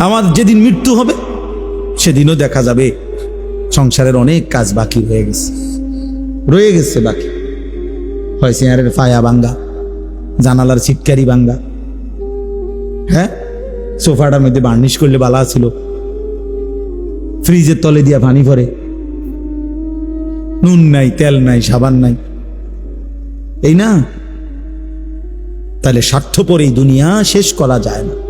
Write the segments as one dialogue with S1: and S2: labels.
S1: আমার যেদিন মৃত্যু হবে, সেদিনও দেখা যাবে। সংসারের অনেক কাজ বাকি হয়ে গেছে। রয়ে গেছে বাকি। হয় চেয়ারের ফায়া ভাঙ্গা, জানালার ছিটকারি ভাঙ্গা। হ্যাঁ? সোফাটার মধ্যে বার্নিশ করলে বালা ছিল। ফ্রিজের তলে দিয়া পানি ভরে। নুন নাই, তেল নাই, সাবান নাই। এই না? তাহলে স্বার্থপর এই দুনিয়া শেষ করা যায় না।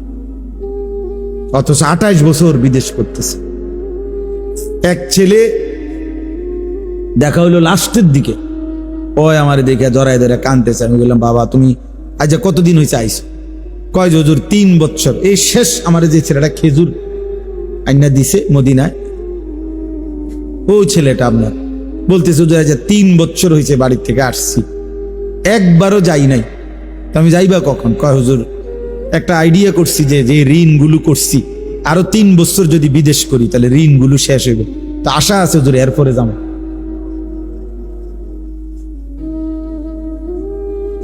S1: অথচ আঠাইশ বছর বিদেশ করতেছে। এক ছেলে দেখা হইল লাস্টের দিকে। ওই আমার দেখে জড়াই ধরে কানতেছে আমি বললাম, বাবা, তুমি আজ কতদিন হয়েছে আইসো কয় জজুর তিন বছর এই শেষ আমার যে ছেলেটা খেজুর আইনা দিছে মদিনায় ও ছেলেটা আপনার বলতেছে, হুজুর, আজ তিন বছর হয়েছে বাড়ির থেকে আসছি। একবারও যাই নাই। তো আমি যাইবা কখন? কয়, হুজুর একটা আইডিয়া করছি যে যে ঋণগুলো করছি। আরও তিন বছর যদি বিদেশ করি, তাহলে ঋণগুলো শেষ হইবে। তো আশা আছে হুজুর, এরপরে যাব।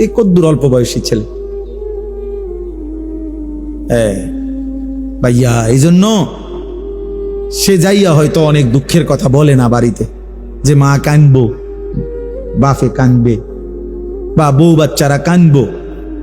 S1: এই কদ্দুর অল্প বয়সী ছেলে। হ্যাঁ ভাইয়া এই জন্য সে যাইয়া হয়তো অনেক দুঃখের কথা বলে না বাড়িতে, যে মা কানবো বাফে কানবে, বা বউ বাচ্চারা কানবো।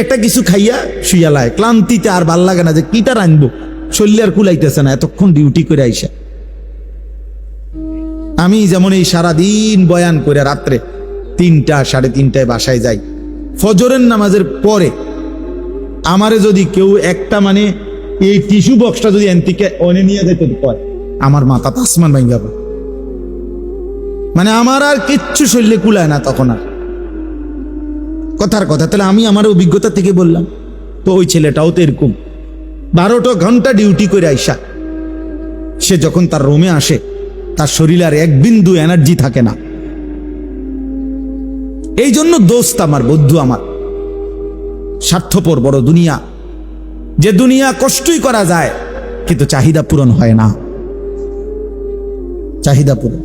S1: একটা কিছু খাইয়া শুয়ালায় ক্লান্তিতে আর ভালো লাগে না যে কিটা রানবো শরীরে আর কুলাইতেছে না, এতক্ষণ ডিউটি করে আইসা। আমি যেমন এই সারাদিন বয়ান করে রাত্রে তিনটা, সাড়ে তিনটায় বাসায় যাই, ফজরের নামাজের পরে আমারে যদি কেউ একটা মানে এই টিস্যু বক্সটা যদি এনতিকে অনে নিয়ে যেতে কয়, আমার মাথা তাসমান ভাঙ্গা পড়ে। মানে আমার আর কিচ্ছু শরীরে কুলায় না তখন আর। কথার কথা, তাহলে আমি আমার অভিজ্ঞতা থেকে বললাম। তো ওই ছেলেটাও তো এরকম। বারোটা ঘণ্টা ডিউটি করে আইসা, সে যখন তার রোমে আসে, তার শরীরে আর এক বিন্দু এনার্জি থাকে না। এই জন্য দোস্ত আমার, বন্ধু আমার, স্বার্থপর বড় দুনিয়া। যে দুনিয়া কষ্টই করা যায়, কিন্তু চাহিদা পূরণ হয় না। চাহিদা পূরণ।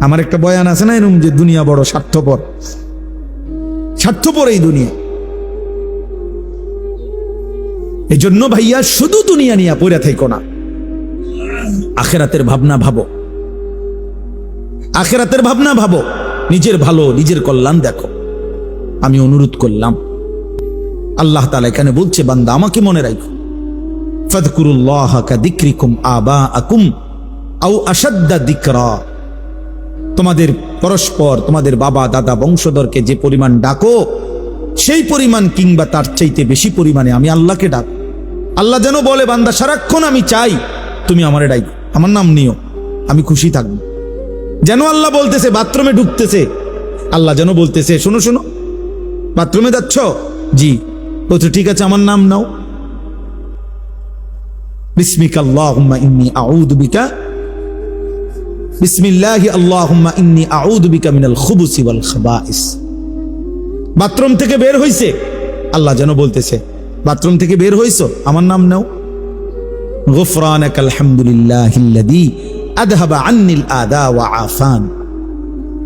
S1: আমার একটা বয়ান আছে না এরকম যে দুনিয়া বড় স্বার্থপর? স্বার্থপর এই দুনিয়া। এই জন্য ভাইয়া, শুধু দুনিয়া নিয়ে পড়ে থাইকো না। আখেরাতের ভাবনা ভাবো। আখেরাতের ভাবনা ভাবো। নিজের ভালো, নিজের কল্যাণ দেখো। আমি অনুরোধ করলাম, আল্লাহ তালা এখানে বলছে, বান্দা, আমাকে মনে রাখো। ফাদকুরুল্লাহ কাদিক্রিকুম আবা আকুম আও আসাদ্দা দিকরা। তোমাদের পরস্পর, তোমাদের বাবা, দাদা, বংশধরকে যে পরিমাণ ডাকো, সেই পরিমাণ কিংবা তার চাইতে বেশি পরিমাণে আমি আল্লাহকে ডাক। আল্লাহ যেন বলে, বান্দা, সারাক্ষণ আমি চাই, তুমি আমারে ডাইকো। আমার নাম নিও, আমি খুশি থাকব। যেন আল্লাহ বলতেছে, বাথরুমে ঢুকতেছে। আল্লাহ যেন বলতেছে, শোনো শোনো। বাথরুমে যাচ্ছ? জি। বলছো, ঠিক আছে, আমার নাম নাও। বিসমিকা আল্লাহুম্মা ইন্নী বিকা ইন্নি বাথরুম থেকে বের হইছে। আল্লাহ যেন বলতেছে, বাথরুম থেকে বের হইছো? আমার নাম নাও। আন্নিল আদা ওয়া আফান।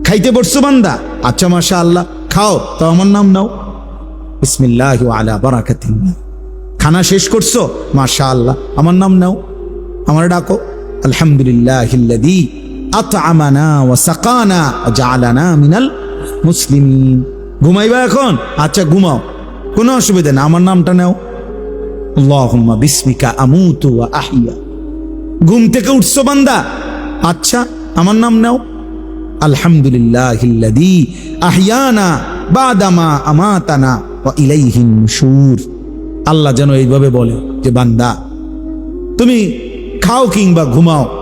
S1: খাইতে বসছো বান্দা? আচ্ছা মাশা আল্লাহ খাও, তো আমার নাম নাও। বিসমিল্লাহ খানা শেষ করছ? মাশা আল্লাহ আমার নাম নাও। আমার ডাকো। আলহামদুলিল্লাহ আত'আমানা ওয়া সাকানা ওয়া জাআলানা মিনাল মুসলিমিন। ঘুমাইবা এখন? আচ্ছা ঘুমাও। কোনো অসুবিধা না আমার নামটা নাও। আল্লাহুম্মা বিসমিকা আমুতু ওয়া আহইয়া ঘুম থেকে উঠছো বান্দা? আচ্ছা আমার নাম নাও। আলহামদুলিল্লাহিল্লাযী আহিয়ানা বাদামা আমাতানা ওয়া ইলাইহিন নুশুর। আল্লাহ যেন এইভাবে বলে যে, বান্দা, তুমি খাও কিংবা ঘুমাও।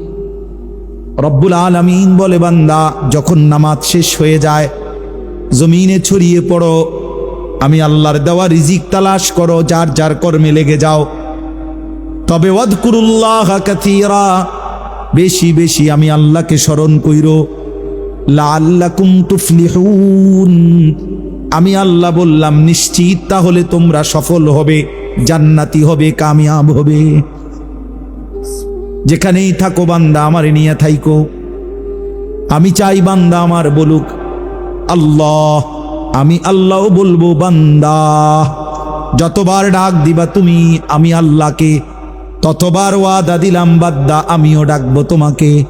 S1: রব্বুল আলামিন বলে, বান্দা, যখন নামাজ শেষ হয়ে যায়, জমিনে ছড়িয়ে পড়ো, আমি আল্লাহর দেওয়া রিজিক তালাশ করো, যার যার কর্মে লেগে যাও। তবে বেশি বেশি আমি আল্লাহকে স্মরণ কইরো আমি আল্লাহ বললাম, নিশ্চিত তাহলে তোমরা সফল হবে, জান্নাতি হবে, কামিয়াব হবে। যেখানেই থাকো বান্দা, আমার নিয়ে থাইকো। আমি চাই বান্দা আমার বলুক, আল্লাহ, আমি আল্লাহ বলব, বান্দা, যতবার ডাক দিবা তুমি, আমি আল্লাহকে, ততবার ওয়াদা দিলাম বাদ্দা আমিও ডাকবো তোমাকে।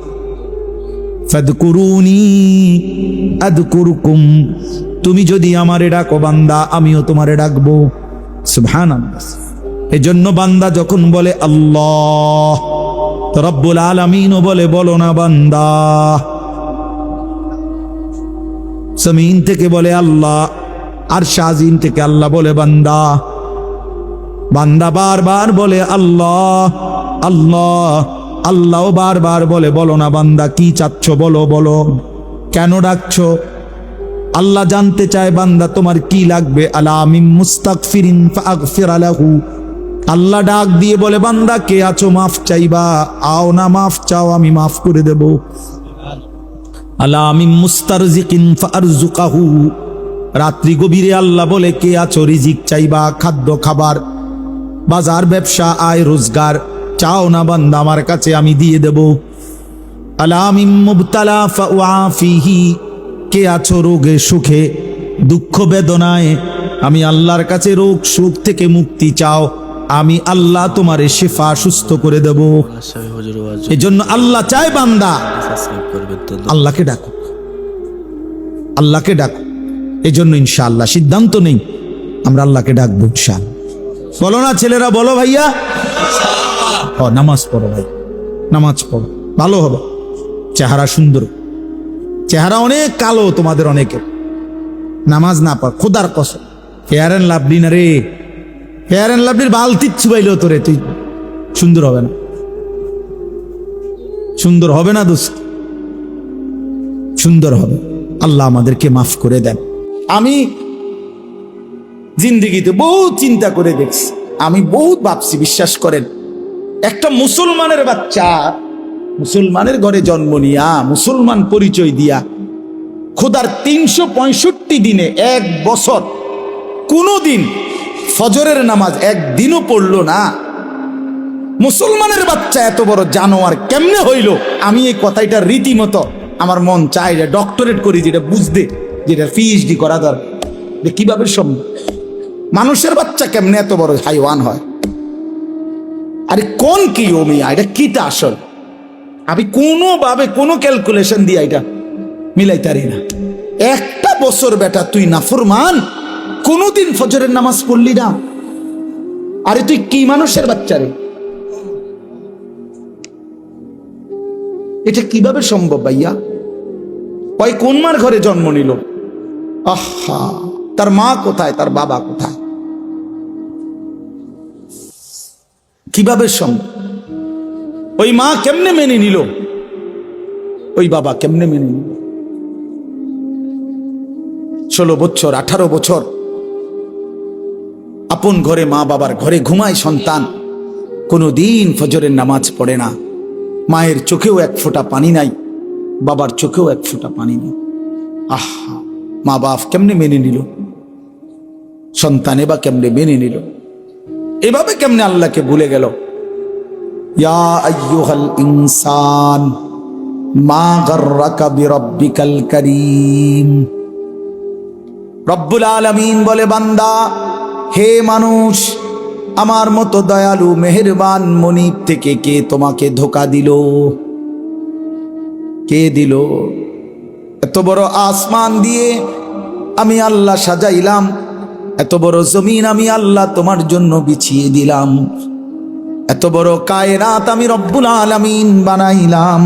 S1: তুমি যদি আমারে ডাকো বান্দা, আমিও তোমারে ডাকবো। সুবহানাল্লাহ। এজন্য বান্দা যখন বলে আল্লাহ রব্বুল আলামিনও বলে, বলো না বান্দা। জমিন থেকে বলে, আল্লাহ। আর শাহিন থেকে আল্লাহ বলে, বান্দা। বান্দা বারবার বলে, আল্লাহ। আল্লাহ। আল্লাহ বারবার বলে, বলো না বান্দা, কি চাচ্ছ? বলো বলো। কেন ডাকছো? আল্লাহ জানতে চায়, বান্দা, তোমার কি লাগবে? আলা আমিন মুস্তাগফিরিন ফাগফির আলাহু আল্লাহ ডাক দিয়ে বলে, বান্দা, কে আছো? মাফ চাইবা। আও না, মাফ চাও, আমি মাফ করে দেব। আলা আমিন মুস্তারজিকিন ফারজুকাহু রাত্রি গভীরে আল্লাহ বলে, কে আছো? রিজিক চাইবা, খাদ্য খাবার, বাজার ব্যবসা, আয় রোজগার। চাও না, বান্দা, আমার কাছে আমি দিয়ে দেব। আলামিম মুবতালা ফাওয়াফিহি কে আছো রোগে সুখে, দুঃখ বেদনায়? আমি আল্লাহর কাছে রোগ সুখ থেকে মুক্তি চাও। আমি আল্লাহ তোমারে শেফা সুস্থ করে দেব।
S2: আশাবি
S1: জন্য আল্লাহ চায় বান্দা, আল্লাহকে ডাকো। আল্লাহকে ডাকো। এই জন্য ইনশাআল্লাহ সিদ্ধান্ত নেই, আমরা আল্লাহকে ডাকবো ইনশাআল্লাহ। বলো না ছেলেরা, বলো ভাইয়া। নামাজ পড়ো ভাই, নামাজ পড়ো, ভালো হবে। চেহারা সুন্দর। চেহারা অনেক কালো তোমাদের অনেকের। নামাজ না পড়, খোদার কস ফেয়ার অ্যান্ড লাভলি না রে। ফেয়ার অ্যান্ড লাভলির বালতি চুবাইলো তোরে তুই সুন্দর হবে না। সুন্দর হবে না দোস্ত। সুন্দর হবে। আল্লাহ আমাদেরকে মাফ করে দেন। আমি জিন্দিগিতে বহুত চিন্তা করে দেখছি। আমি বহুত ভাবছি, বিশ্বাস করেন। একটা মুসলমানের বাচ্চা, মুসলমানের ঘরে জন্ম নিয়া, মুসলমান পরিচয় দিয়া, খোদার তিনশো পঁয়ষট্টি দিনে এক বছর কোনো দিন ফজরের নামাজ একদিনও পড়ল না। মুসলমানের বাচ্চা এত বড় জানোয়ার কেমনে হইল? আমি এই কথাটা রীতিমতো আমার মন চাই যে ডক্টরেট করি, যেটা বুঝতে, যেটা পিএইচডি করা দরকার। যে কীভাবে সম্ভব মানুষের বাচ্চা কেমনে এত বড় হাইওয়ান হয়? আরে কোন কি ও মিয়া এটা কিটা আসল? আমি কোনোভাবে কোনো ক্যালকুলেশন দিয়ে এটা মিলাইতারি না। একটা বছর বেটা তুই নাফরমান কোনোদিন ফজরের নামাজ পড়লি না? আরে তুই কি মানুষের বাচ্চা রে? এটা কীভাবে সম্ভব ভাইয়া? ওই কোন মার ঘরে জন্ম নিল? আহা, তার মা কোথায়, তার বাবা কোথায়? কীভাবে সম্ভব? ওই মা কেমনে মেনে নিল? ওই বাবা কেমনে মেনে নিল? ষোলো বছর, আঠারো বছর আপন ঘরে মা বাবার ঘরে ঘুমায় সন্তান। কোনো দিন ফজরের নামাজ পড়ে না। মায়ের চোখেও এক ফোঁটা পানি নাই। বাবার চোখেও এক ফোঁটা পানি নেই। আহা, মা বাপ কেমনে মেনে নিল? সন্তানে বা কেমনে মেনে নিল? এভাবে কেমনে আল্লাহকে ভুলে গেল? ইনসান, মা কারীম। রব্বুল আলামিন বলে, বান্দা হে মানুষ, আমার মতো দয়ালু মেহেরবান মনিব থেকে কে তোমাকে ধোকা দিল? কে দিল? এত বড় আসমান দিয়ে আমি আল্লাহ সাজাইলাম, এত বড় জমিন আমি আল্লাহ তোমার জন্য বিছিয়ে দিলাম, এত বড় কায়রাত আমি রব্বুল আলামিন বানাইলাম,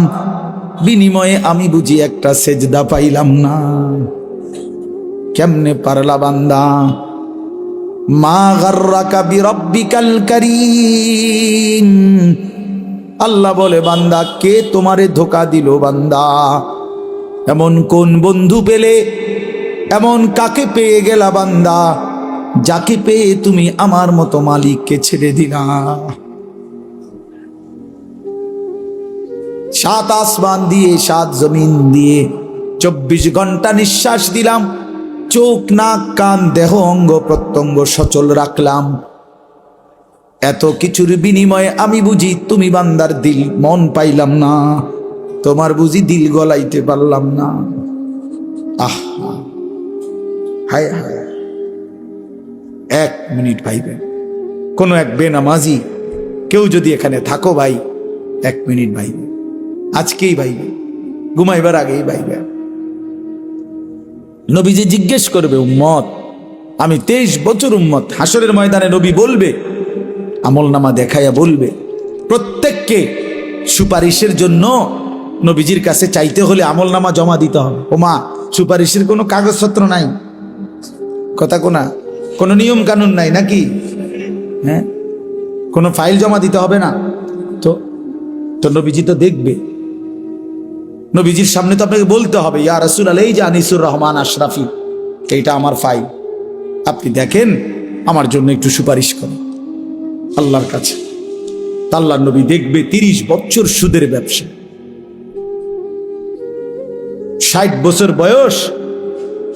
S1: বিনিময়ে আমি বুঝি একটা সেজদা পাইলাম না। কেমনে পারলা বান্দা? মা আল্লাহ বলে, বান্দা, কে তোমারে ধোকা দিল বান্দা? এমন কোন বন্ধু পেলে? এমন কাকে পেয়ে গেলা বান্দা? যাকে পেয়ে তুমি আমার মতো মালিককে ছেড়ে দিলা। সাত আসমান দিয়ে, সাত জমিন দিয়ে চব্বিশ ঘণ্টা নিঃশ্বাস দিলাম। চোখ, নাক, কান, দেহ, অঙ্গ, প্রত্যঙ্গ সচল রাখলাম। এত কিছুর বিনিময়ে আমি বুঝি তুমি বান্দার দিল, মন পাইলাম না। তোমার বুঝি দিল গলাইতে পারলাম না। আহ, হায় হায়। এক মিনিট ভাইবেন। কোনো এক বেনামাজি, কেউ যদি এখানে থাকো ভাই, এক মিনিট ভাইবে আজকেই ভাইবে ঘুমাইবার আগেই ভাইবে নবীজি জিজ্ঞেস করবে, উম্মত, আমি তেইশ বছর উম্মত হাসরের ময়দানে নবী বলবে, আমল নামা দেখাইয়া বলবে। প্রত্যেককে সুপারিশের জন্য নবীজির কাছে চাইতে হলে আমল নামা জমা দিতে হবে। ও মা, সুপারিশের কোনো কাগজপত্র নাই? কথা কোনা? কোনো নিয়ম কানুন নাই নাকি? হ্যাঁ? কোনো ফাইল জমা দিতে হবে না? তো তো নবীজি তো দেখবে। নবীজির সামনে তো আপনাকে বলতে হবে, ইয়া রসুল আলাই যে আনিসুর রহমান আশরাফি, এইটা আমার ফাইল। আপনি দেখেন, আমার জন্য একটু সুপারিশ করেন। আল্লাহর কাছে। আল্লাহ নবী দেখবে তিরিশ বছর সুদের ব্যবসা। ষাট বছর বয়স,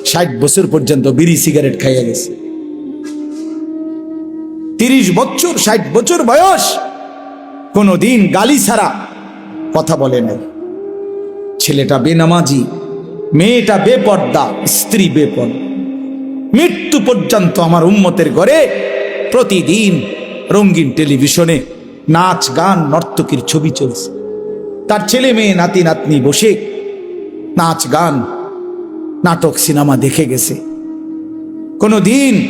S1: ষাট বছর পর্যন্ত বিড়ি সিগারেট খাইয়া গেছে। তিরিশ বছর, ষাট বছর বয়স, কোনোদিন গালি ছাড়া কথা বলে নাই। ছেলেটা বেনামাজি, মেয়েটা বেপর্দা, স্ত্রী বেপর্দা মৃত্যু পর্যন্ত আমার উম্মতের ঘরে প্রতিদিন রঙিন টেলিভিশনে নাচ, গান, নর্তকীর ছবি চলছে। তার ছেলে মেয়ে, নাতি, নাতনি বসে নাচ, গান, নাটক, সিনেমা দেখে গেছে। কোনো দিন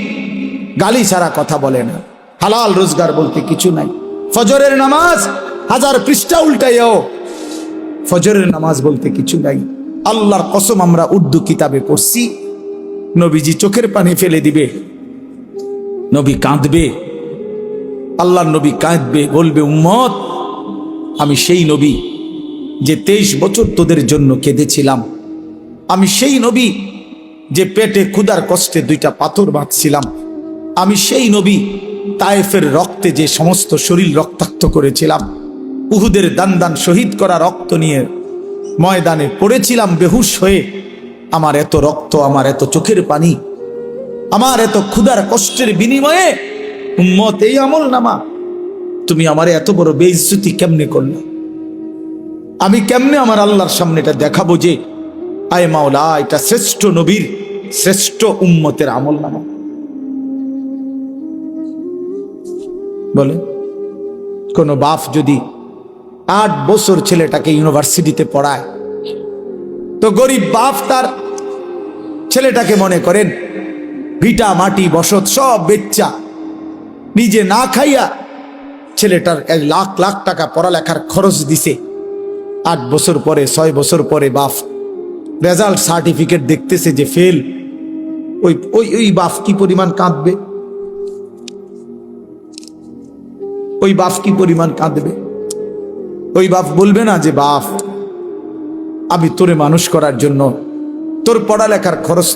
S1: গালি ছাড়া কথা বলে না। হালাল রোজগার বলতে কিছু নাই। ফজরের নামাজ হাজার পৃষ্ঠা উল্টাইও ফজরের নামাজ বলতে কিছু নাই। আল্লাহর কসম আমরা উর্দু কিতাবে পড়ছি। নবীজি চোখের পানি ফেলে দিবে। নবী কাঁদবে। আল্লাহর নবী কাঁদবে, বলবে, উম্মত, আমি সেই নবী যে তেইশ বছর তোদের জন্য কেঁদেছিলাম। আমি সেই নবী যে পেটে ক্ষুদার কষ্টে দুইটা পাথর বাঁধছিলাম। আমি সেই নবী তায়েফের রক্তে যে সমস্ত শরীর রক্তাক্ত করেছিলাম। উহুদের দান দান শহীদ করা রক্ত নিয়ে ময়দানে পড়েছিলাম বেহুশ হয়ে। আমার এত রক্ত, আমার এত চোখের পানি, আমার এত ক্ষুধার কষ্টের বিনিময়ে উম্মত, এই আমল নামা, তুমি আমার এত বড় বেইজ্জতি কেমনে করলে? আমি কেমনে আমার আল্লাহর সামনে এটা দেখাবো যে, আয় মাওলা, এটা শ্রেষ্ঠ নবীর, শ্রেষ্ঠ উম্মতের আমল নামা। বলে কোন বাপ যদি আট বছর ছেলেটাকে ইউনিভার্সিটিতে পড়ায়। তো গরিব বাপ তার ছেলেটাকে মনে করেন, ভিটা, মাটি, বসত, সব বেচ্চা। নিজে না খাইয়া ছেলেটার এক লাখ লাখ টাকা পড়ালেখার খরচ দিছে। আট বছর পরে, ছয় বছর পরে বাপ রেজাল্ট সার্টিফিকেট দেখতেছে যে ফেল। ওই ওই ওই বাপ কি পরিমাণ কাঁদবে? ওই বাপ কি পরিমাণ কাঁদবে? ওই বাপ বলবে না যে, বাপ, আমি তোরে মানুষ করার জন্য, তোর পড়ালেখার খরচ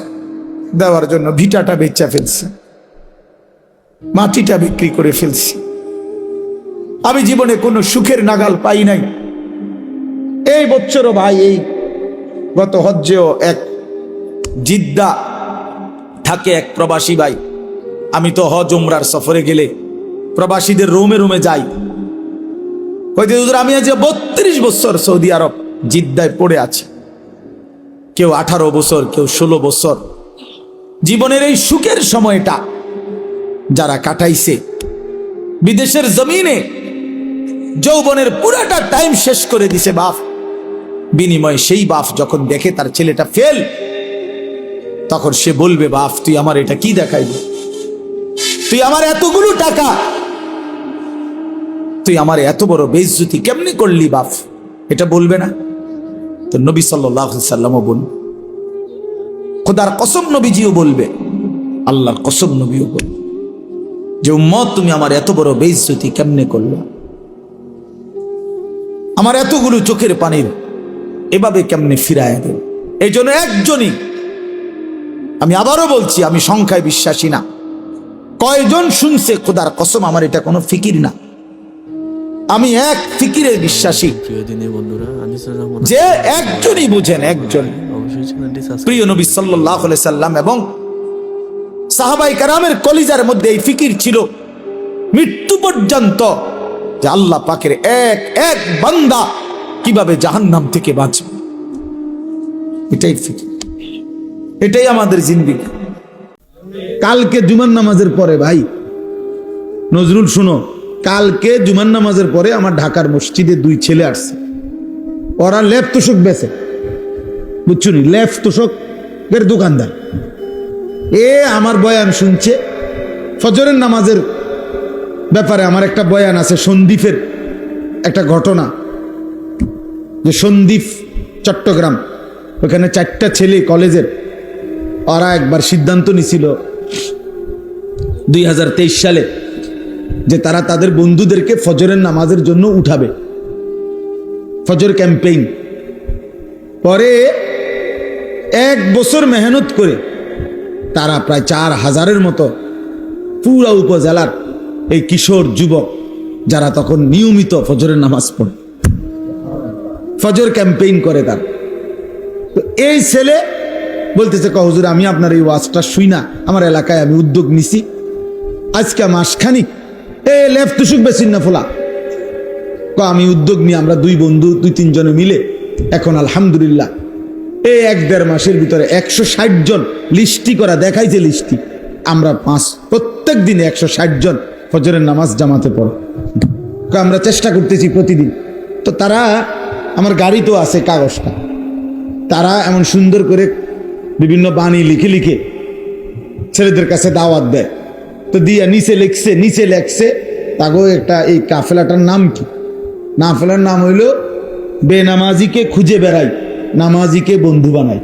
S1: দেওয়ার জন্য ভিটাটা বেচা ফেলছি, মাটিটা বিক্রি করে ফেলছি। আমি জীবনে কোনো সুখের নাগাল পাই নাই। এই বছরও ভাই, এই গত হজ্জেও এক জিদ্দা থাকে এক প্রবাসী ভাই। আমি তো হজ, উমরার সফরে গেলে প্রবাসীদের রুমে রুমে যাই। কইতে হুজুর, আমি আজ বত্রিশ বছর সৌদি আরব জিদ্দায় পড়ে আছি। কেউ আঠারো বছর, কেউ ষোলো বছর। জীবনের এই সুখের সময়টা যারা কাটাইছে, বিদেশের জমিনে যৌবনের পুরাটা টাইম শেষ করে দিছে বাপ। বিনিময়ে সেই বাপ যখন দেখে তার ছেলেটা ফেল তখন সে বলবে, বাপ, তুই আমার এটা কি দেখাইবি তুই আমার এতগুলো টাকা তুই আমার এত বড় বেজ্জুতি কেমনি করলি বাপ? এটা বলবে না? তো নবী সাল্লামও বলবে খোদার কসম নবীজিও বলবে। আল্লাহর কসম নবীও বলবে যে উম্মত, তুমি আমার এত বড় বেজ্জতি কেমনে করল? আমার এতগুলো চোখের পানির এভাবে কেমনে ফিরায় দেব? এই জন্য একজনই। আমি আবারও বলছি, আমি সংখ্যায় বিশ্বাসী না। কয়জন শুনছে, খোদার কসম, আমার এটা কোনো ফিকির না। আমি এক ফিকিরে বিশ্বাসী। যে একজনই বুঝেন একজন। প্রিয় নবী সাল্লাহ সাল্লাম এবং সাহাবাই কারামের কলিজার মধ্যে এই ফিকির ছিল। মৃত্যু পর্যন্ত যে আল্লাহ পাকের এক এক বান্দা কীভাবে জাহান্নাম থেকে বাঁচবে? এটাই ফিকির। এটাই আমাদের জিন্দিগি। কালকে জুমান নামাজের পরে ভাই নজরুল শুনো কালকে জুমান নামাজের পরে আমার ঢাকার মসজিদে দুই ছেলে আসছে। ওরা লেপ তোষক বেছে বুঝছ নি লেফ তোষকের দোকানদার। এ আমার বয়ান শুনছে। ফজরের নামাজের ব্যাপারে আমার একটা বয়ান আছে, সন্দীপের একটা ঘটনা। যে সন্দীপ চট্টগ্রাম, ওখানে চারটা ছেলে কলেজের, ওরা একবার সিদ্ধান্ত নিছিল দুই হাজার তেইশ সালে যে তারা তাদের বন্ধুদেরকে ফজরের নামাজের জন্য উঠাবে। ফজর ক্যাম্পেইন। পরে এক বছর মেহনত করে তারা প্রায় চার হাজারের মতো পুরা উপজেলার এই কিশোর যুবক, যারা তখন নিয়মিত ফজরের নামাজ পড়ে। ফজর ক্যাম্পেইন করে তার। এই ছেলে বলতেছে কহজুর আমি আপনার এই ওয়াজটা শুই না, আমার এলাকায় আমি উদ্যোগ নিছি। আজকে মাসখানিক এ লেফ তুসুক বেশি না ফোলা। আমি উদ্যোগ নিয়ে আমরা দুই বন্ধু, দুই তিনজনে মিলে এখন আলহামদুলিল্লাহ এই এক দেড় মাসের ভিতরে একশো ষাট জন লিস্টি করা দেখাইছে লিস্টি আমরা পাঁচ, প্রত্যেক দিনে একশো ষাট জন ফজরের নামাজ জামাতে পড়। আমরা চেষ্টা করতেছি প্রতিদিন। তো তারা, আমার গাড়ি তো আছে কাগজটা তারা এমন সুন্দর করে বিভিন্ন বাণী লিখে লিখে ছেলেদের কাছে দাওয়াত দেয়। তো দিয়া নিচে লিখছে, নিচে লেখছে। তাগো একটা এই কাফেলাটার নাম কি? নাফেলার নাম হইল, বেনামাজিকে খুঁজে বেড়াই, নামাজিকে বন্ধু বানাই।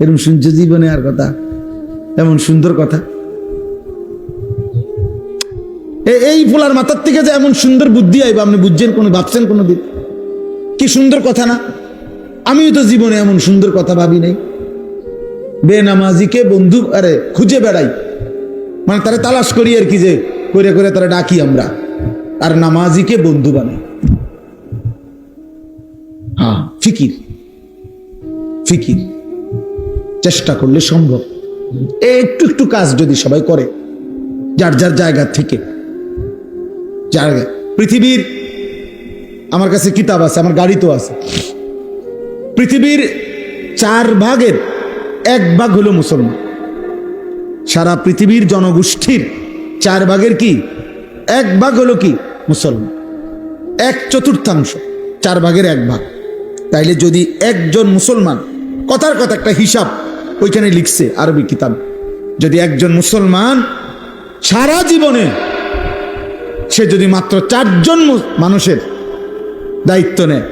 S1: এরকম শুনছে জীবনে আর কথা? এমন সুন্দর কথা? এই ফুলার মাথার থেকে যে এমন সুন্দর বুদ্ধি আইবা, আপনি বুঝছেন কোনো, ভাবছেন কোনো দিন? কি সুন্দর কথা না? আমিও তো জীবনে এমন সুন্দর কথা ভাবি নাই। বেনামাজিকে বন্ধু, আরে, খুঁজে বেড়াই। মানে তারা তালাশ করি আর কি যে করে করে তারা ডাকি আমরা। আর নামাজিকে বন্ধু বানাই হ্যাঁ। ফিকির। ফিকির। চেষ্টা করলে সম্ভব। একটু একটু কাজ যদি সবাই করে যার যার জায়গা থেকে। জায়গা পৃথিবীর আমার কাছে কিতাব আছে আমার গাড়িতেও আছে। পৃথিবীর চার ভাগের এক ভাগ হলো মুসলমান। সারা পৃথিবীর জনগোষ্ঠীর চার ভাগের কি? এক ভাগ হলো কি? মুসলমান। এক চতুর্থাংশ। চার ভাগের এক ভাগ। তাইলে যদি একজন মুসলমান, কথার কথা একটা হিসাব ওইখানে লিখছে আরবি কিতাব, যদি একজন মুসলমান সারা জীবনে সে যদি মাত্র চারজন মানুষের দায়িত্ব নেয়,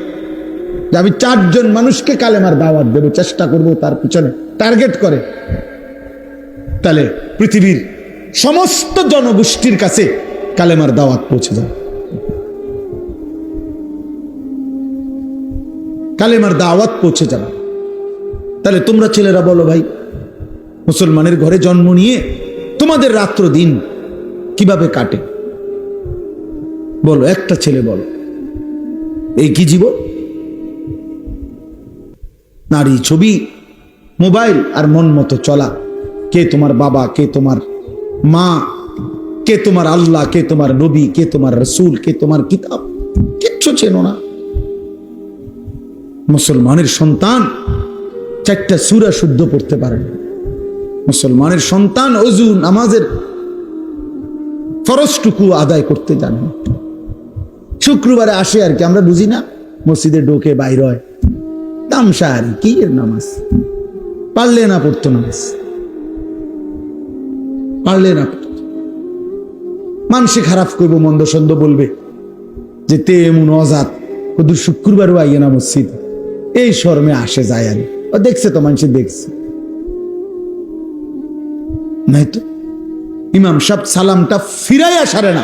S1: যে আমি চারজন মানুষকে কালেমার দাওয়াত দেবো, চেষ্টা করব তার পিছনে, টার্গেট করে তাহলে পৃথিবীর সমস্ত জনগোষ্ঠীর কাছে কালেমার দাওয়াত পৌঁছে যাবে কালেমার দাওয়াত পৌঁছে যাবে তাহলে তোমরা ছেলেরা বলো ভাই, মুসলমানের ঘরে জন্ম নিয়ে তোমাদের রাত্র দিন কীভাবে কাটে? বলো, একটা ছেলে বলো, এই কি জীবন নারী ছবি, মোবাইল আর মন মতো চলা। কে তোমার বাবা, কে তোমার মা, কে তোমার আল্লাহ, কে তোমার নবী, কে তোমার রসুল, কে তোমার কিতাব? কিচ্ছু চেনো না। মুসলমানের সন্তান চারটা সুরা শুদ্ধ পড়তে পারে না। মুসলমানের সন্তান অজু, নামাজের ফরজটুকু আদায় করতে জানে শুক্রবারে আসে আর কি, আমরা বুঝি না, মসজিদে ঢোকে বাইর হয়। তামসা আর কি এর নামাজ? পারলে না পড়তো নামাজ। পারলে না। মানুষে খারাপ করব, মন্দ সন্দ বলবে। যে তে এমন অজাত শুধু শুক্রবারও আইয়ে না মসজিদ। এই শর্মে আসে যায় আর ও দেখছে তো, মানুষে দেখছে। নাই তো, ইমাম সাহেব সালামটা ফিরাইয়া সারে না।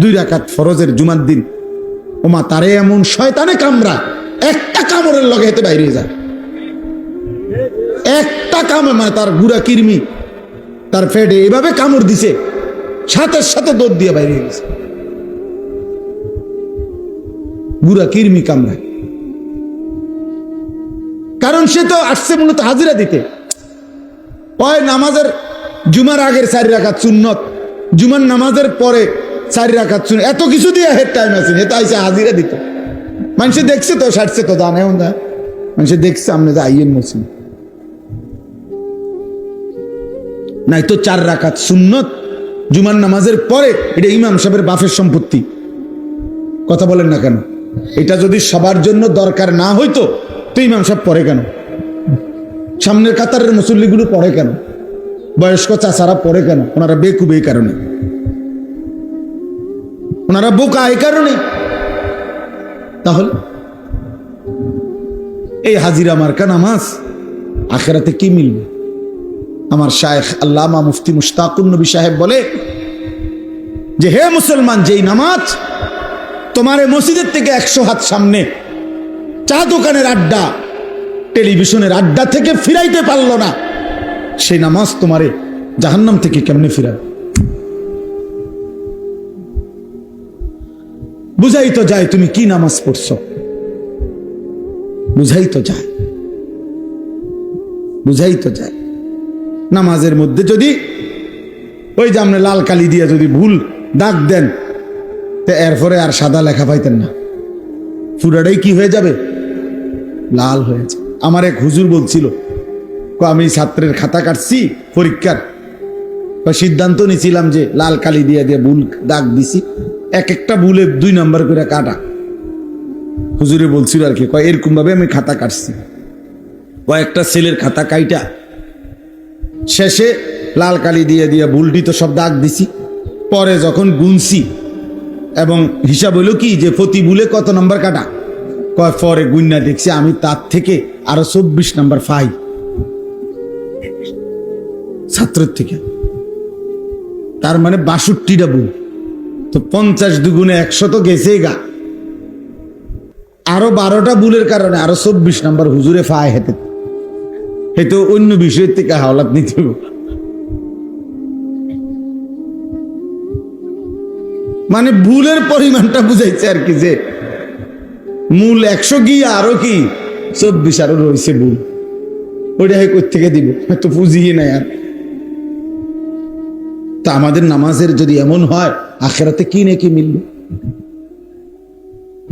S1: দুই রাকাত ফরজের জুমার দিন। ওমা তারে এমন শয়তানে কামরা একটা কামড়ের লগে হেতে বাইরে যায়। একটা কামে মানে তার গুড়া কিরমি। তার ফেডে এভাবে কামড় দিছে, সাথে সাথে দৌড় দিয়ে বাইরে গেছে। গুড়া কিরমি কামড়ায়। কারণ সে তো আসছে মূলত হাজিরা দিতে। হয় নামাজের জুমার আগের চারি রাখাত সুন্নত, জুমার নামাজের পরে চারি রাখাত সুন্নত, এত কিছু দিয়ে হেড টাইম আছে এত আইসে হাজিরা দিত। মানুষে দেখছে তো, সারছে তো, জানে না। মানুষে দেখছে আপনি যে আইয়েন মসিন নাই তো চার রাখাত সুন্নত, জুমার নামাজের পরে এটা ইমাম সাহেবের বাফের সম্পত্তি। কথা বলেন না কেন? এটা যদি সবার জন্য দরকার না হইতো, তো ইমাম সাহেব পড়ে কেন? সামনের কাতারের মুসল্লিগুলো পড়ে কেন? বয়স্ক চাচারা পড়ে কেন? ওনারা বেকুব এই কারণে। ওনারা বোকা এই কারণে। তাহলে? এই হাজিরা মার্কা নামাজ আখেরাতে কি মিলবে? আমার শায়েখ আল্লামা মুফতি মুশতাকুন নবী সাহেব বলে যে, হে মুসলমান, যেই নামাজ তোমার মসজিদের থেকে একশো হাত সামনে, চা দোকানের আড্ডা, টেলিভিশনের আড্ডা থেকে ফিরাইতে পারল না, সেই নামাজ তোমারে জাহান্নাম থেকে কেমনে ফিরাবে? বুঝাই তো যায়, তুমি কি নামাজ পড়ছ? বুঝাই তো যায়। বুঝাই তো যায়। নামাজের মধ্যে যদি ওই যে আপনি লাল কালি দিয়ে যদি ভুল দাগ দেন, তো এরপরে আর সাদা লেখা পাইতেন না। পুরাটাই কি হয়ে যাবে? লাল হয়েছে আমার এক হুজুর বলছিল আমি ছাত্রের খাতা কাটছি পরীক্ষার। সিদ্ধান্ত নিছিলাম যে লাল কালি দিয়ে দিয়ে ভুল দাগ দিছি। এক একটা ভুলে দুই নাম্বার করে কাটা। হুজুরে বলছিল আর কি কয় এরকম ভাবে আমি খাতা কাটছি। কয়েকটা ছেলের খাতা কাইটা শেষে লাল কালি দিয়ে দিয়ে ভুলটি তো সব দাগ দিছি। পরে যখন গুনছি এবং হিসাব হইল কি যে প্রতি ভুলে কত নম্বর কাটা? কয়, পরে গুন্না দেখছি আমি তার থেকে আরও চব্বিশ নাম্বার পাই ছাত্রের থেকে। তার মানে বাষট্টিটা ভুল তো পঞ্চাশ দুগুণে একশো তো গেছেই গা। আরও বারোটা ভুলের কারণে আরও চব্বিশ নম্বর হুজুরে ফায় হেতে। হেতু অন্য বিষয়ের থেকে হাওলাত নিতে মানে ভুলের পরিমাণটা বুঝাইছে আর কি যে, মূল একশো কি, আরও কি, চব্বিশ আরও রয়েছে ভুল ওইটা হয় থেকে দিব? তো বুঝিয়ে নাই আর। তা আমাদের নামাজের যদি এমন হয়, আখেরাতে কি নাকি মিলবে?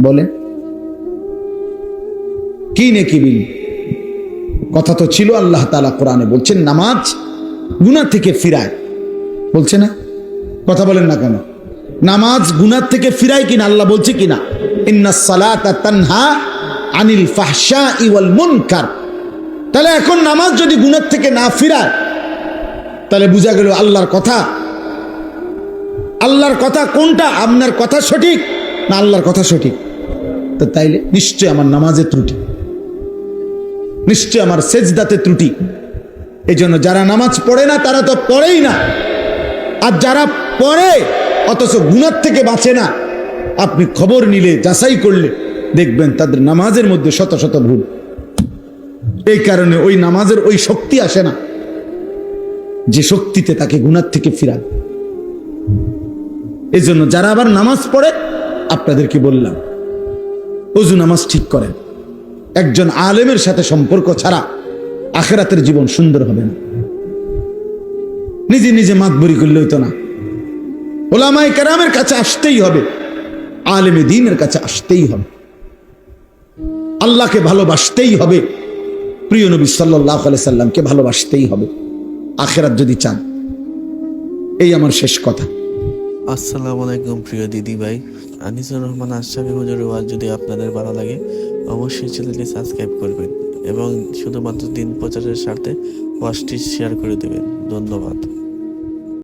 S1: বলে কি নাকি মিলবে? কথা তো ছিল, আল্লাহ তালা কোরআনে বলছেন, নামাজ গুনা থেকে ফিরায়। বলছে না? কথা বলেন না কেন? নামাজ গুনার থেকে ফিরায় কিনা, আল্লাহ বলছে কিনা? ইন্না সালাতা তানহা আনিল ফাহশা ইওয়াল মুনকার। তাহলে এখন নামাজ যদি গুণের থেকে না ফিরায়, তাহলে বোঝা গেল আল্লাহর কথা। আল্লাহর কথা কোনটা, আপনার কথা সঠিক না আল্লাহর কথা সঠিক? তো তাইলে নিশ্চয় আমার নামাজে ত্রুটি। নিশ্চয় আমার সেজদাতে ত্রুটি। এই জন্য যারা নামাজ পড়ে না, তারা তো পড়েই না। আর যারা পড়ে, অথচ গুণার থেকে বাঁচে না, আপনি খবর নিলে, যাচাই করলে দেখবেন তাদের নামাজের মধ্যে শত শত ভুল। এই কারণে ওই নামাজের ওই শক্তি আসে না। যে শক্তিতে তাকে গুণার থেকে ফিরান। এই জন্য যারা আবার নামাজ পড়ে, আপনাদেরকে বললাম, অজু নামাজ ঠিক করেন। একজন আলেমের সাথে সম্পর্ক ছাড়া আখেরাতের জীবন সুন্দর হবে না। নিজে নিজে মাতবরি করলে হইতো না। ওলামাই কেরামের কাছে আসতেই হবে। আলেমে দিনের কাছে আসতেই হবে। আল্লাহকে ভালোবাসতেই হবে। প্রিয় নবী সাল্লাহ সাল্লামকে ভালোবাসতেই হবে। আখেরাত যদি চান, এই আমার শেষ কথা।
S2: আসসালামু আলাইকুম প্রিয় দিদি ভাই আনিসুর রহমান আশরাফি হুজুরের ওয়াজ যদি আপনাদের ভালো লাগে অবশ্যই চ্যানেলটি সাবস্ক্রাইব করবেন এবং শুধুমাত্র দিন প্রচারের স্বার্থে পোস্টটি শেয়ার করে দেবেন। ধন্যবাদ।